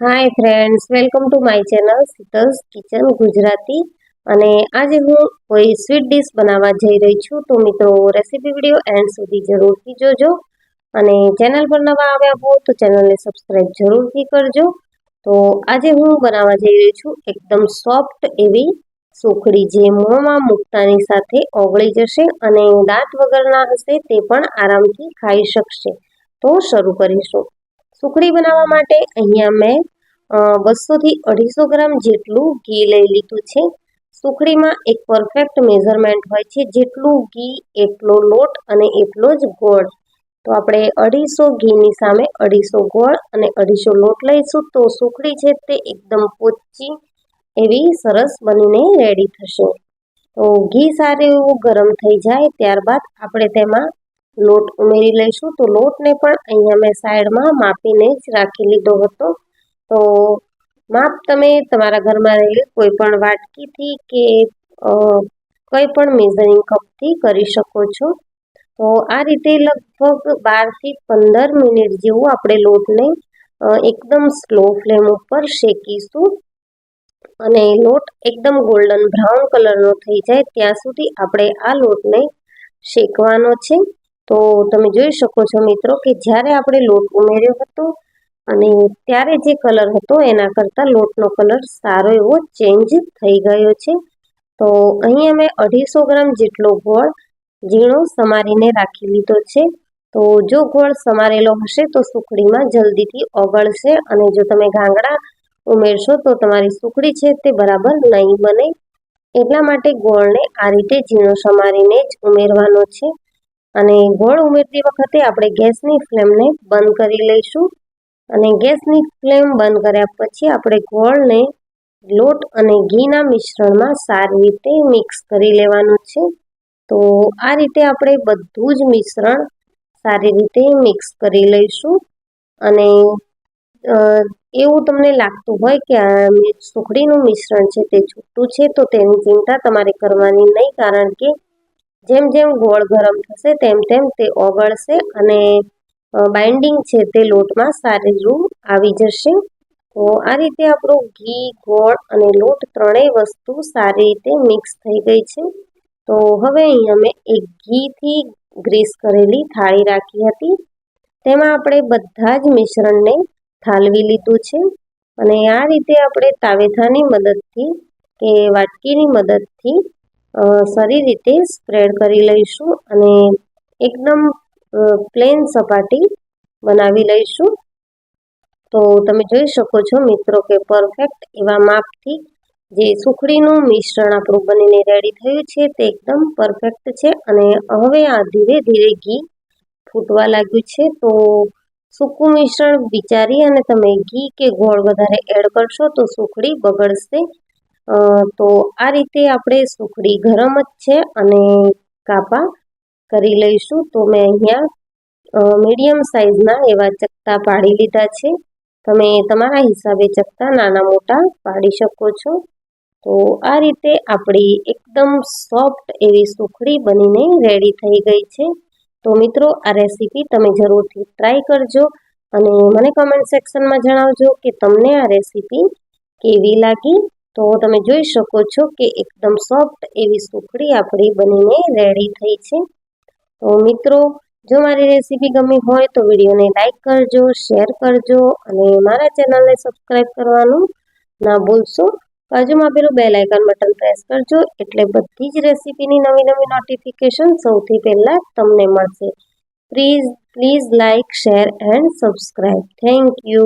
Hi friends welcome to my channel Sheetal's kitchen Gujarati અને આજે હું કોઈ સ્વીટ ડીશ બનાવવા જઈ રહી છું, તો મિત્રો રેસીપી વીડિયો એન્ડ સુધી જરૂરથી જોજો. અને ચેનલ પર નવા આવ્યા હો, તો ચેનલને સબસ્ક્રાઈબ જરૂરથી કરજો. તો આજે હું બનાવવા જઈ રહી છું એકદમ સોફ્ટ એવી સુખડી, જે મોંમાં મૂકતાની સાથે ઓગળી જશે અને દાંત વગરના હશે તે પણ આરામથી ખાઈ શકશે. તો શરૂ કરીશું. સુખડી બનાવવા માટે અહીંયા મેં બસોથી અઢીસો ગ્રામ જેટલું ઘી લઈ લીધું છે. સુખડીમાં એક પરફેક્ટ મેઝરમેન્ટ હોય છે, જેટલું ઘી, એટલો લોટ અને એટલો જ ગોળ. તો આપણે અઢીસો ઘીની સામે અઢીસો ગોળ અને અઢીસો લોટ લઈશું. તો સુખડી છે તે એકદમ પોચી એવી સરસ બનીને રેડી થશે. તો ઘી સારું એવું ગરમ થઈ જાય, ત્યારબાદ આપણે તેમાં લોટ ઉમેરી લઈશું. તો લોટને પણ અહીંયા મેં સાઈડમાં માપીને જ રાખી લીધો હતો. તો માપ તમે તમારા ઘરમાં રહેલી કોઈ પણ વાટકીથી કે કંઈ પણ મેઝરિંગ કપથી કરી શકો છો. તો આ રીતે લગભગ બારથી પંદર મિનિટ જેવું આપણે લોટને એકદમ સ્લો ફ્લેમ ઉપર શેકીશું. અને લોટ એકદમ ગોલ્ડન બ્રાઉન કલરનો થઈ જાય ત્યાં સુધી આપણે આ લોટને શેકવાનો છે. તો તમે જોઈ શકો છો મિત્રો કે જ્યારે આપણે લોટ ઉમેર્યો હતો અને ત્યારે જે કલર હતો એના કરતાં લોટનો કલર સારો એવો ચેન્જ થઈ ગયો છે. તો અહીં મેં અઢીસો ગ્રામ જેટલો ગોળ ઝીણો સમારીને રાખી લીધો છે. તો જો ગોળ સમારેલો હશે તો સુખડીમાં જલ્દીથી ઓગળશે અને જો તમે ગાંગડા ઉમેરશો તો તમારી સુખડી છે તે બરાબર નહીં બને. એટલા માટે ગોળને આ રીતે ઝીણો સમારીને જ ઉમેરવાનો છે. અને ગોળ ઉમેરતી વખતે આપણે ગેસની ફ્લેમને બંધ કરી લઈશું. અને ગેસની ફ્લેમ બંધ કર્યા પછી આપણે ગોળને લોટ અને ઘીના મિશ્રણમાં સારી રીતે મિક્સ કરી લેવાનું છે. તો આ રીતે આપણે બધું જ મિશ્રણ સારી રીતે મિક્સ કરી લઈશું. અને એવું તમને લાગતું હોય કે આ સુખડીનું મિશ્રણ છે તે છૂટું છે, તો તેની ચિંતા તમારે કરવાની નહીં, કારણ કે જેમ જેમ ગોળ ગરમ થશે, તેમ તેમ તે ઓગળશે અને બાઇન્ડિંગ છે તે લોટમાં સારી રૂમ આવી જશે. તો આ રીતે આપણું ઘી, ગોળ અને લોટ ત્રણેય વસ્તુ સારી રીતે મિક્સ થઈ ગઈ છે. તો હવે અહીંયા મેં એક ઘીથી ગ્રીસ કરેલી થાળી રાખી હતી. તેમાં આપણે બધા જ મિશ્રણને ઠાલવી લીધું છે. અને આ રીતે આપણે તાવેથાની મદદથી કે વાટકીની મદદથી સારી રીતે સ્પ્રેડ કરી લઈશું અને એકદમ પ્લેન સપાટી બનાવી લઈશું. તો તમે જોઈ શકો છો મિત્રો કે પરફેક્ટ એવા માપથી જે સુખડીનું મિશ્રણ આપણું બનીને રેડી થયું છે તે એકદમ પરફેક્ટ છે અને હવે આ ધીરે ધીરે ઘી ફૂટવા લાગ્યું છે. તો સૂકું મિશ્રણ વિચારી અને તમે ઘી કે ગોળ વધારે એડ કરશો તો સુખડી બગડશે. તો આ રીતે આપણે સુખડી ગરમ જ છે અને કાપા કરી લઈશું. તો મેં અહીંયા મીડિયમ સાઇઝના એવા ચકતા પાડી લીધા છે. તમે તમારા હિસાબે ચકતા નાના મોટા પાડી શકો છો. તો આ રીતે આપણી એકદમ સોફ્ટ એવી સુખડી બનીને રેડી થઈ ગઈ છે. તો મિત્રો, આ રેસીપી તમે જરૂરથી ટ્રાય કરજો અને મને કમેન્ટ સેક્શનમાં જણાવજો કે તમને આ રેસીપી કેવી લાગી. તો તમે જોઈ શકો છો કે એકદમ સોફ્ટ એવી સુખડી આપણી બનીને રેડી થઈ છે. તો મિત્રો, જો મારી રેસીપી ગમી હોય તો વિડીયોને લાઇક કરજો શેર કરજો અને મારા ચેનલને સબસ્ક્રાઈબ કરવાનું ના ભૂલશો. બાજુમાં પેલું બેલ આઇકન બટન પ્રેસ કરજો એટલે બધી જ રેસીપીની નવી નવી નોટિફિકેશન સૌથી પહેલાં તમને મળશે. Please please like share and subscribe thank you